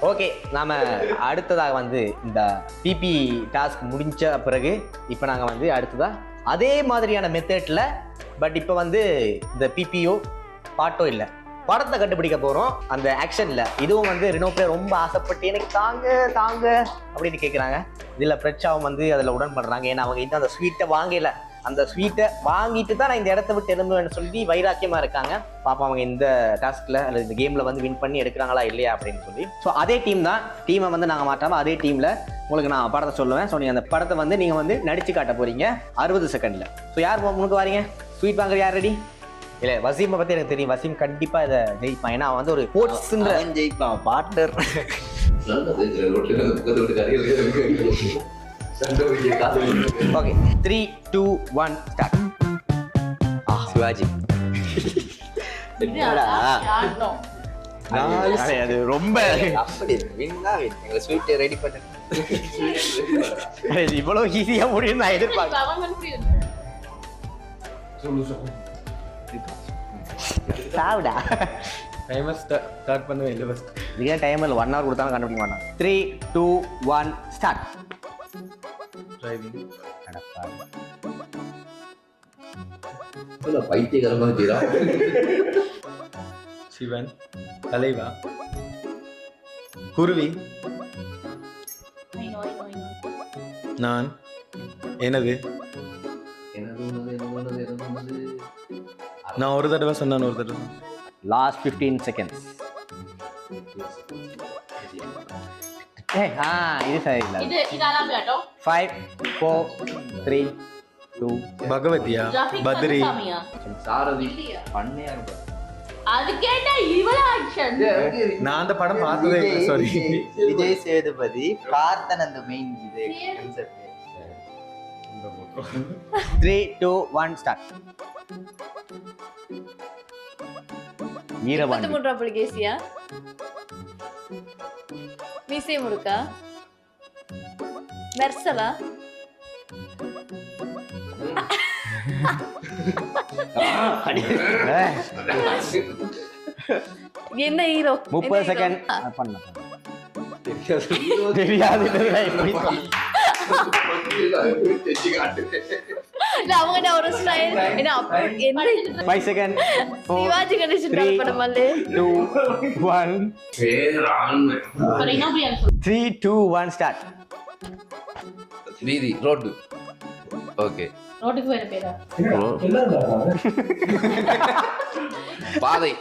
Okay நாம அடுத்ததாக வந்து இந்த பிபி டாஸ்க் முடிஞ்ச பிறகு இப்போ நாங்கள் வந்து அடுத்ததாக அதே மாதிரியான மெத்தட்ல பட் இப்போ வந்து இந்த பிபிஓ பாட்டோ இல்லை. படத்தை கண்டுபிடிக்க போகிறோம் அந்த ஆக்ஷனில் இதுவும் வந்து ரினோ பிளே ரொம்ப ஆசைப்பட்டு எனக்கு தாங்க தாங்க அப்படின்னு கேட்குறாங்க இதில் பிரச்சாவும் வந்து அதில் உடன்படுறாங்க. ஏன்னா அவங்க இன்னும் அந்த ஸ்வீட்டை வாங்கலை. அந்த ஸ்வீட்டை வாங்கிட்டு தான் நான் இந்த இடத்த விட்டு எழும்புவேன்னு சொல்லி வைராக்கியமாக இருக்காங்க. பாப்பா அவங்க இந்த டாஸ்கில் அல்லது இந்த கேமில் வந்து வின் பண்ணி எடுக்கிறாங்களா இல்லையா அப்படின்னு சொல்லி. ஸோ அதே டீம் தான். டீமை வந்து நாங்கள் மாற்றாமல் அதே டீமில் உங்களுக்கு நான் படத்தை சொல்லுவேன். ஸோ நீங்கள் அந்த படத்தை வந்து நீங்கள் வந்து நடிச்சு காட்ட போறீங்க. அறுபது செகண்டில் ஸோ யார் முன்னுக்கு வாரீங்க? ஸ்வீட் வாங்குற யார் ரெடி இல்லை வசீமை பற்றி எனக்கு தெரியும். வசீம் கண்டிப்பாக இதை ஜெயிப்பான். ஏன்னா அவன் வந்து ஒரு ஸ்போர்ட்ஸ்ன்ற அவன் ஜெயிப்பான். Partner okay three two one start Sivaji என்னடா அது ரொம்ப அப்படி வின்னா வின் எங்க ஸ்வீட் ரெடி பண்ண இவ்வளோ ஈஸியாக முடியும் நான் எதிர்பார்க்கேன் சாப்பிடா டைமர் ஸ்டார்ட் பண்ணுவேன் இல்லை ஃபஸ்ட் இதுக்கே டைம் இல்லை ஒன் ஹவர் கொடுத்தாலும் கண்டுபிடிக்க மாட்டான் three two one start driving பைத்தியகரமாக தீரா சிவன் தலைவா? குருவி? நான். எனது? நான் ஒரு தடவை சொன்னான் ஒரு தடவை. லாஸ்ட் ஃபிஃப்டீன் செகண்ட்ஸ் ஆ இது சரியில்லை இது இதெல்லாம் கேட்டோ ஃபைவ் ஃபோர் த்ரீ டூ பகவதியா? பத்ரி. சாரதி பண்ணையா இருப்பார் அது கேட்டா இவ்வளவு ஆக்ஷன் நான் அந்த படம் பார்த்ததே இல்லை சாரி விஜய் சேதுபதி பார்த்தன் அந்த மெயின் இது concept. Three two one start Veerapandi. முப்பத்தி மூன்றாம் புலிகேசியா? மீசை முடுக்கா மெர்சலா என்ன ஹீரோ முப்பது செகண்ட் பண்ண தெரியாது எப்படி சொல்ல? அவங்க ஒரு ஸ்டைல் அப்ப- என்ன five second four Sivaji Ganesan Three. படம் அல்ல two one three two one start வீதி ரோடு ஓகே ரோட்டுக்கு வேற பேரா பாதை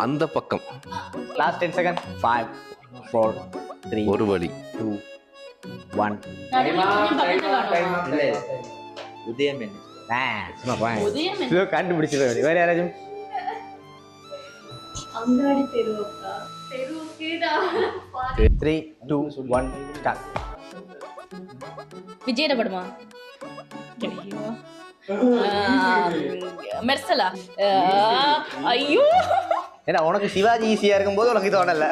அந்த பக்கம் last ten second five four three ஒரு வழி டூ ஒன் உதயம் என்ன? கண்டுபிடிச்சிருக்க வேற யாராச்சும் அங்காடி தெருவுக்கா தெருவுக்கேடா த்ரீ டூ ஒன் ஸ்டார்ட் விஜயோட படமா ஐயோ. ஆஹ், மெர்சலா ஆஹ், ஐயோ ஏன்னா உனக்கு சிவாஜி ஈஸியா இருக்கும்போது உனக்கு தோணல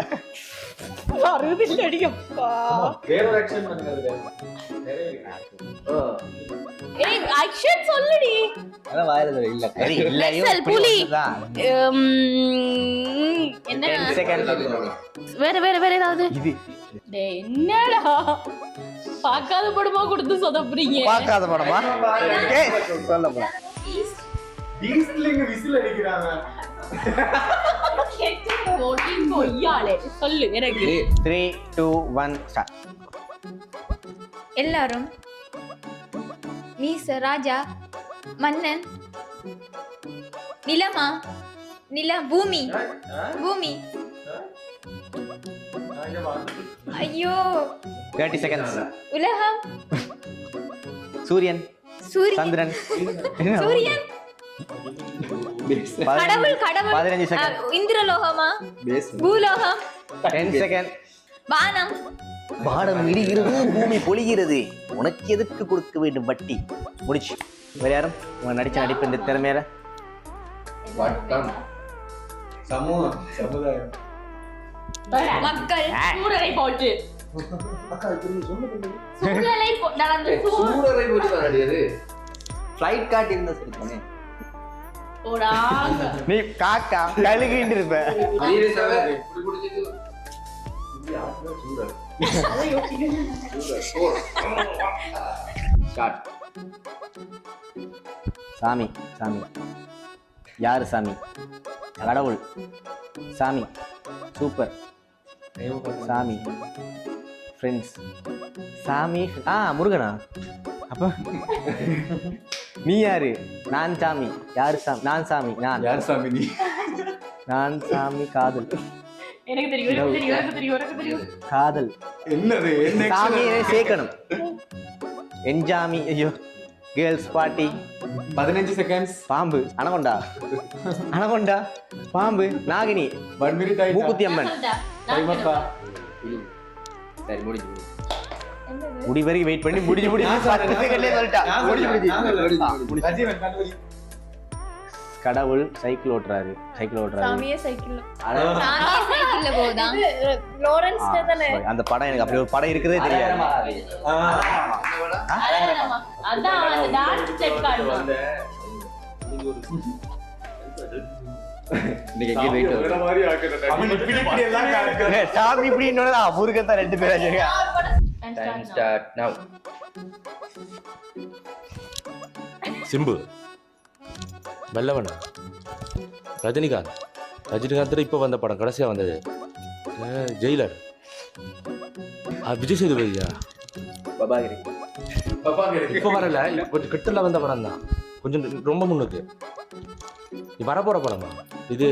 சொல்லுடி. அதான் வாயில இல்ல சரி இல்லையோ மெர்சல், இப்படி புலி. ஒண்ணுதான். உம், என்ன? 10 செகண்ட் வேற வேற வேற ஏதாவது? என்னடா? பார்க்காத படமா கொடுத்து சொதப்புறீங்க. பார்க்காத படமா? சொல்ல பீஸ்ட்லிங்க விசில் அடிக்கிறாங்க. சொல்லு எனக்கு. த்ரீ டூ ஒன் ஸ்டார்ட் எல்லாரும் மீச ராஜா மன்னன் நிலமா நில பூமி பூமி. ஐயோ. தேர்ட்டி செகண்ட்ஸ் உலகம். சூரியன். சூரியன். சந்திரன். சூரியன். கடவுள் கடவுள். பதினஞ்சு செகண்ட் இந்திரலோகமா? பூலோகம்? டென் செகண்ட் வானம் பாடம் இடிகிறது பூமி பொழிகிறது. உனக்கு எதுக்கு கொடுக்க வேண்டும் வட்டி? முடிச்சு. வேற யாரும்? உங்க நடிச்ச நடிப்பு இந்த திறமையில? வட்டம். சமூகம் சமுதாயம். மக்கள் சூரரை போட்டு சூழலை நடந்த சூ- சூரரை போட்டு தான் அடியது ஃப்ளைட் காட்டி இருந்தா சொல்லுங்க நீ காக்கா கழுகிட்டு இருப்ப சாமி சாமி. யாரு சாமி? கடவுள். சாமி சூப்பர். சாமி ஃப்ரெண்ட்ஸ் சாமி ஆ முருகனா? அப்ப? நீ யாரு? நான் சாமி. யாரு சாமி? நான் சாமி நான். யார் சாமி நீ? நான் சாமி காதல். எனக்கு தெரியும் எனக்கு தெரியும் எனக்கு தெரியும் எனக்கு தெரியும். காதல். என்னது? என்ன சாமியை சேர்க்கணும். என்ஜாமி ஐயோ. கேர்ள்ஸ் பார்ட்டி பதினஞ்சு செகண்ட்ஸ் பாம்பு. அனகொண்டா. அனகொண்டா. பாம்பு. நாகினி. மூக்குத்தி அம்மன். சரி முடிஞ்சு. முடி வரைக்கும் வெயிட் பண்ணி முடிஞ்சு முடிஞ்சு. கடவுள் சைக்கிள் ஓட்டுறாரு. சைக்கிள் ஓட்டுறாரு. அந்த படம் எனக்கு அப்படி ஒரு படம் இருக்கிறதே தெரியாது. சாமி இப்படி முருகன் தான் ரெண்டு பேரும் வச்சிருக்கேன் Time start now. Simbu. வெள்ளவனா Rajinikanth. Rajinikanth இப்போ வந்த படம் கடைசியாக வந்தது. அஹ், ஜெயிலர். ஆ, விஜய் சேதுபதியா? இப்போ வரல. இப்போ கிட்டல வந்த படம் தான். கொஞ்சம் ரொம்ப முன்னுக்கு. இது வரப்போற படமா? இது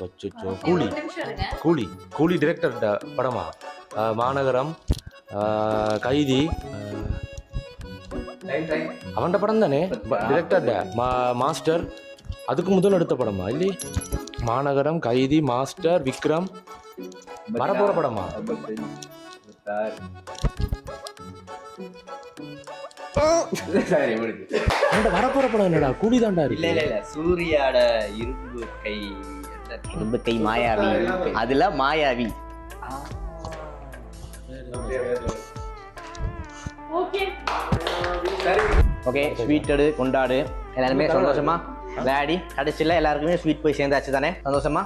அச்சச்சோ, கூலி. ஒரு நிமிஷம் இருங்க. கூலி. கூலி டிரெக்டர் படமா? அஹ், மாநகரம் அஹ், கைதி. அவன்ட படம் தானே? டிரெக்டர் மாஸ்டர் அதுக்கு முதல் எடுத்த படமா? இல்லையே மாநகரம் கைதி மாஸ்டர் விக்ரம். வரப்போற படமா? வரப்போற படம் என்னடா? கூலி தான்டா இல்ல இல்ல இல்ல. சூர்யாட இரும்பு கை என்ன? ரொம்ப கை மாயாவி. அதுல மாயாவி. ஓகே ஓகே ஸ்வீட் எடு கொண்டாடு எல்லாருமே சந்தோஷமா? விளையாடி கடைசியில் எல்லாருக்குமே ஸ்வீட் போய் சேர்ந்தாச்சு தானே? சந்தோஷமா?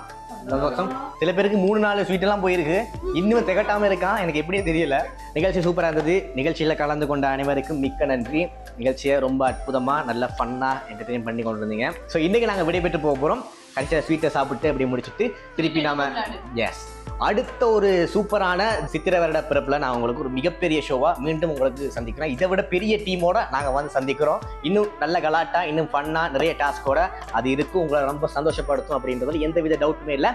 சந்தோஷம். சில பேருக்கு மூணு நாலு ஸ்வீட் எல்லாம் போயிருக்கு. இன்னும் திகட்டாம இருக்கான். எனக்கு எப்படியும் தெரியல. நிகழ்ச்சி சூப்பராக இருந்தது. நிகழ்ச்சியில் கலந்து கொண்ட அனைவருக்கும் மிக்க நன்றி. நிகழ்ச்சியை ரொம்ப அற்புதமாக நல்ல ஃபன்னாக என்டர்டெயின் பண்ணி கொண்டு வந்தீங்க ஸோ இன்றைக்கி நாங்கள் விடைபெற்று போக போகிறோம் கடைசியில் ஸ்வீட்டை சாப்பிட்டு அப்படியே முடிச்சுட்டு திருப்பி நாம எஸ் அடுத்த ஒரு சூப்பரான சித்திரை வருட பிறப்புல நான் உங்களுக்கு ஒரு மிகப்பெரிய ஷோவா மீண்டும் உங்களுக்கு சந்திக்கிறேன். இதை விட பெரிய டீமோட நாங்க வந்து சந்திக்கிறோம். இன்னும் நல்ல கலாட்டா இன்னும் ஃபன்னா நிறைய டாஸ்கோட அது இருக்கும் உங்களை ரொம்ப சந்தோஷப்படுத்தும் அப்படின்றதுல எந்தவித டவுட்டுமே இல்லை.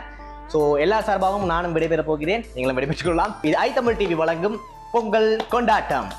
ஸோ எல்லா சார்பாகவும் நானும் விடைபெற போகிறேன். நீங்களும் விடைபெற்றுக் கொள்ளலாம் இது ஐ தமிழ் டிவி வழங்கும் பொங்கல் கொண்டாட்டம்.